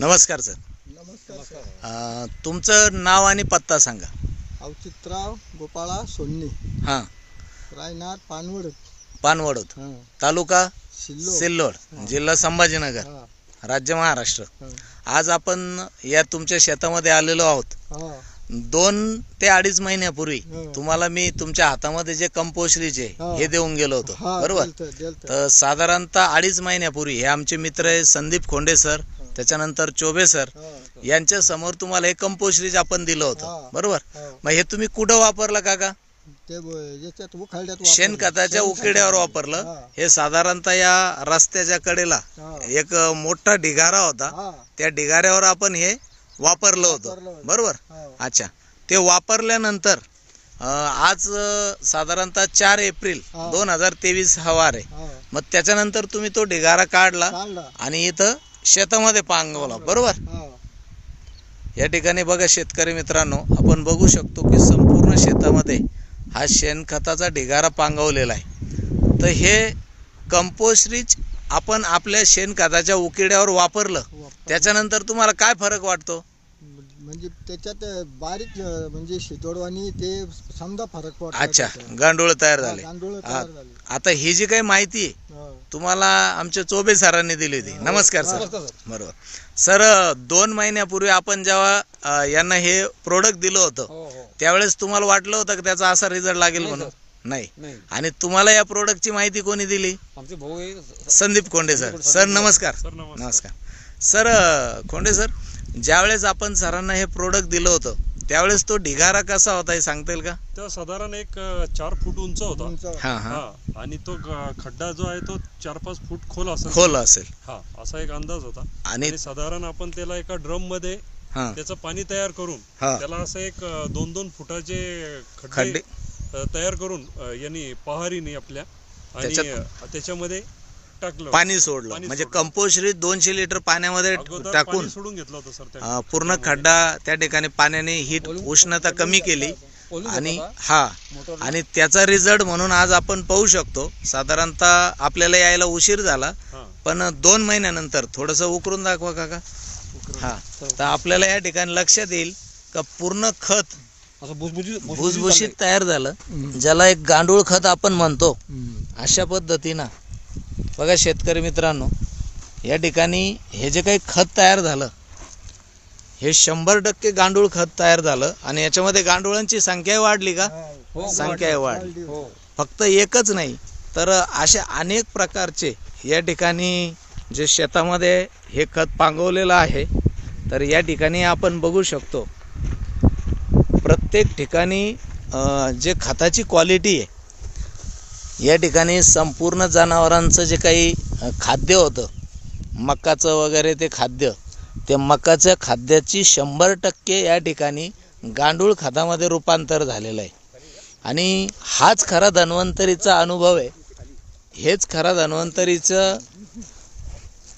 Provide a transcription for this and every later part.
नमस्कार सर. नमस्कार सर. अ, तुमचं नाव आणि पत्ता सांगा. अवचितराव गोपाळा सोन्नी. हां. रायनाथ पानवड. पानवडोद हां. तालुका शिल्लो सिल्लोड जिल्हा संभाजीनगर हां. राज्य महाराष्ट्र. हां. आज आपण या तुमच्या शेतामध्ये आलेलो आहोत. हां. दोन ते अडीच महिन्यापूर्वी हं. तुम्हाला मी तुमच्या हातामध्ये जे कंपोस्टरीचे हा. हे देऊन गेलो होतो. हां बरोबर? देलतं, देलतं. तर साधारणतः अडीच महिन्यापूर्वी हे आमचे मित्र आहे संदीप खोंडे सर. त्याच्यानंतर चोबे सर यांच्या समोर तुम्हाला हे कंपोस्टरीज आपण दिलं होतं. बरोबर. मग हे तुम्ही कुठं वापरलं उखाड्यात वापरलं. शेणखताच्या शेणखत. उकिड्यावर वापरलं हां. साधारणतः या रस्त्याच्या कडेला. एक मोठा ढिगारा होता त्या ढिगाऱ्यावर आपण हे वापरलं होतं. बरोबर. अच्छा ते वापरल्यानंतर आज साधारणतः चार एप्रिल. दोन हजार तेवीस हा वार आहे. मग त्याच्यानंतर तुम्ही तो ढिगारा काढला आणि इथं शेतामध्ये पांगवला बरोबर? हां. या ठिकाणी बघा शेतकरी मित्रांनो आपण बघू शकतो की संपूर्ण शेतामध्ये हा शेणखताचा ढिगारा पांगवलेला आहे. तर हे कंपोस्टरीच आपण आपल्या शेणखताच्या उकिड्यावर वापरलं. वापर- त्याच्यानंतर तुम्हाला काय फरक वाटतो? म्हणजे त्याच्यात बारीक म्हणजे शितोडवानी ते समजा फरक पडतो अच्छा. गांडूळ तयार हां, झाले. गांडूळ हा. तयार झाले. आता ही जी काही माहिती आहे हां. तुम्हाला आमच्या चोबे सरांनी दिली होती. नमस्कार सर. नमस्कार, बरोबर. सर दोन महिन्यापूर्वी आपण जेव्हा यांना हे प्रोडक्ट दिलं होतं हो हो. त्यावेळेस तुम्हाला वाटलं होतं की त्याचा असा रिझल्ट लागेल म्हणून? नाही. आणि तुम्हाला या प्रोडक्टची माहिती कोणी दिली? आमचे भाऊ आहे. संदीप खोंडे सर. सर. नमस्कार. सर, नमस्कार. सर खोंडे सर ज्यावेळेस आपण सरांना हे प्रोडक्ट दिलं होतं त्यावेळेस तो ढिगारा कसा होता हे सांगता येईल का? तेव्हा साधारण एक अ, चार फूट उंच होता. हा हा. हा. आणि तो ग- खड्डा जो आहे तो चार पाच फूट खोल असेल. खोल असेल. हा असा एक अंदाज होता. आणि आणि साधारण आपण त्याला एका ड्रममध्ये हा. त्याचं पाणी तयार करून हा. त्याला असं एक अ, दोन दोन फुटाचे खड्डे. खड्डे. अ, तयार करून अ, यांनी पहारीने आपल्या आणि त्याच्यात- अ, त्याच्यामध्ये टाकलं. पाणी सोडलं. पाणी म्हणजे सोडलं. कंपोस्टरी दोनशे लिटर पाण्यामध्ये अगोदर टाकून पाणी सोडून घेतलं होतं सर त्या अ, पूर्ण खड्डा त्या ठिकाणी पाण्याने हीट उष्णता कमी केली. आणि हा आणि त्याचा रिझल्ट म्हणून आज आपण पाहू शकतो. साधारणतः आपल्याला यायला उशीर झाला. हा. पण दोन महिन्यानंतर थोडस उकरून दाखवा काका. हा. तर आपल्याला या ठिकाणी लक्षात येईल का पूर्ण खत असं भुसभुशीत भुसभुशीत तयार झालं. ज्याला एक गांडूळ खत आपण म्हणतो. अशा पद्धतीनं बघा शेतकरी मित्रांनो या ठिकाणी हे जे काही खत तयार झालं हे शंभर टक्के गांडूळ खत तयार झालं आणि याच्यामध्ये गांडुळांची संख्या वाढली का हां. संख्या वाढली. हो फक्त एकच नाही तर अशा अनेक प्रकारचे या ठिकाणी जे शेतामध्ये हे खत पांगवलेलं आहे तर या ठिकाणी आपण बघू शकतो प्रत्येक ठिकाणी जे खताची क्वालिटी आहे या ठिकाणी संपूर्ण जनावरांचं जे काही खाद्य होतं मकाचं वगैरे ते खाद्य ते मकाच्या खाद्याची शंभर टक्के या ठिकाणी गांडूळ खतामध्ये रूपांतर झालेलं आहे. आणि हाच खरा धन्वंतरीचा अनुभव आहे. हेच खरा धन्वंतरीचं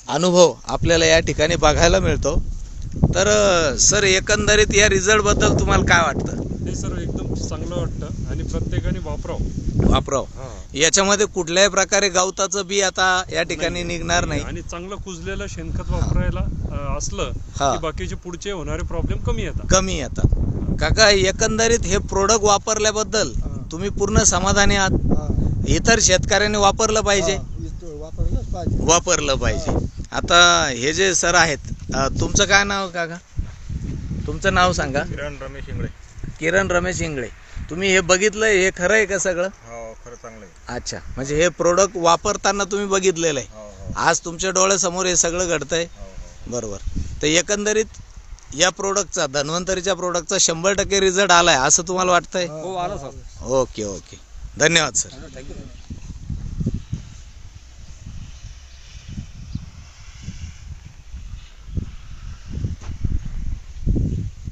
अनुभव आपल्याला या ठिकाणी बघायला मिळतो. तर सर एकंदरीत या रिझल्टबद्दल तुम्हाला काय वाटतं? चांगलं वाटतं आणि प्रत्येकाने वापरावं. वापराव. याच्यामध्ये कुठल्याही प्रकारे गवताचं बी आता या ठिकाणी निघणार नाही. आणि चांगलं कुजलेलं शेणखत वापरायला असलं हा. की बाकीचे पुढचे होणारे प्रॉब्लेम कमी येतात. कमी येतात. काका एकंदरीत हे प्रोडक्ट वापरल्याबद्दल तुम्ही पूर्ण समाधानी आहात? हां. इतर शेतकऱ्यांनी वापरलं पाहिजे. वापरलं पाहिजे. आता हे जे सर आहेत तुमचं काय नाव काका? तुमचं नाव सांगा. किरण रमेश इंगळे. किरण रमेश इंगळे. तुम्ही हे बघितलंय हे खरं आहे का सगळं? हो खरं चांगलं आहे अच्छा म्हणजे हे प्रोडक्ट वापरताना तुम्ही बघितलेलं आहे हो हो. आज तुमच्या डोळ्यासमोर हे सगळं घडतंय. हो हो. बरोबर. तर एकंदरीत या प्रोडक्टचा धन्वंतरीच्या प्रोडक्टचा शंभर टक्के रिझल्ट आलाय असं तुम्हाला वाटतंय? हो आला सर. Okay okay. धन्यवाद सर. Thank you.